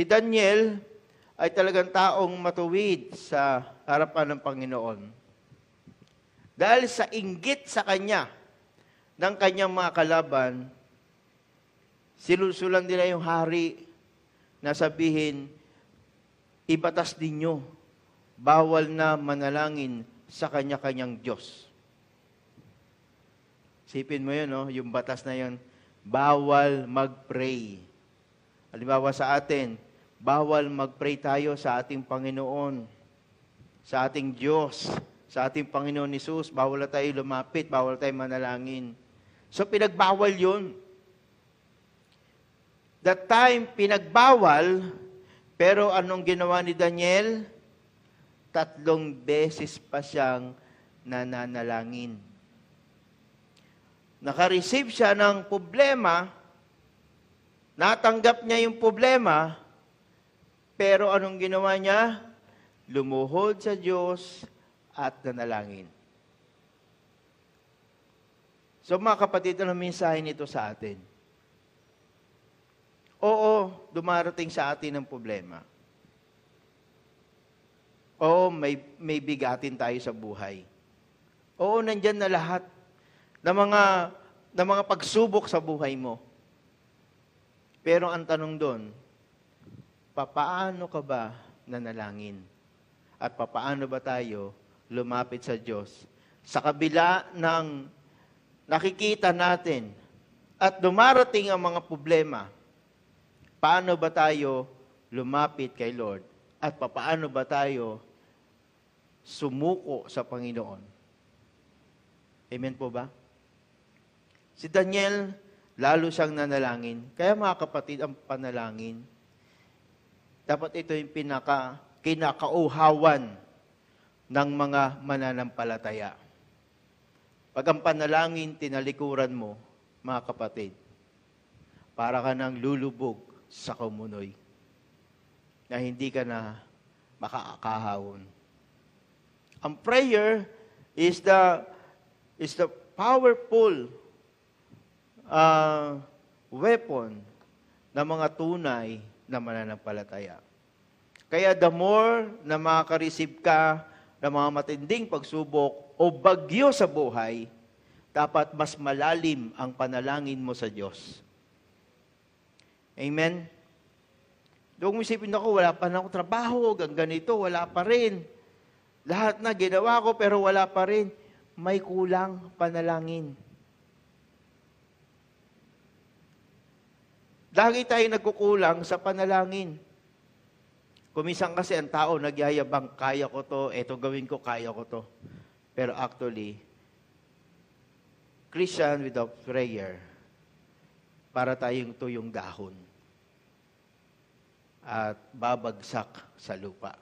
Si Daniel ay talagang taong matuwid sa harapan ng Panginoon. Dahil sa inggit sa kanya ng kanyang mga kalaban, sinusulan nila yung hari na sabihin, ibatas ninyo, bawal na manalangin sa kanya-kanyang Diyos. Sipin mo yun, no? yung batas na yun, bawal mag-pray. Halimbawa sa atin, bawal mag-pray tayo sa ating Panginoon, sa ating Diyos, sa ating Panginoon Jesus, bawal tayo lumapit, bawal tayo manalangin. So pinagbawal yun. That time, pinagbawal, pero anong ginawa ni Daniel? Tatlong beses pa siyang nananalangin. Nakareceive siya ng problema, natanggap niya yung problema, pero anong ginawa niya? Lumuhod sa Diyos at nanalangin. So mga kapatid, ano mensahe nito sa atin? Oo, dumarating sa atin ang problema. Oo, may, may bigatin tayo sa buhay. Oo, nandyan na lahat ng mga, ng mga pagsubok sa buhay mo. Pero ang tanong doon, papaano ka ba nanalangin? At papaano ba tayo lumapit sa Diyos? Sa kabila ng nakikita natin at dumarating ang mga problema, paano ba tayo lumapit kay Lord? At papaano ba tayo sumuko sa Panginoon? Amen po ba? Si Daniel, lalo siyang nanalangin. Kaya mga kapatid, ang panalangin, dapat ito yung pinaka, kinakauhawan ng mga mananampalataya. Pag ang panalangin, tinalikuran mo, mga kapatid, para ka nang lulubog sa kumunoy na hindi ka na makakahawon. Ang prayer is the is the powerful uh, weapon ng mga tunay na mananampalataya. Kaya the more na makaka-receive ka ng mga matinding pagsubok o bagyo sa buhay, dapat mas malalim ang panalangin mo sa Diyos. Amen? Doon mo isipin ako, wala pa na ako trabaho, ganito, wala pa rin. Lahat na ginawa ko pero wala pa rin. May kulang panalangin. Lagi tayo nagkukulang sa panalangin. Kumisang kasi ang tao nagyayabang, kaya ko to, eto gawin ko, kaya ko to. Pero actually, Christian without prayer, para tayong tuyong dahon at babagsak sa lupa.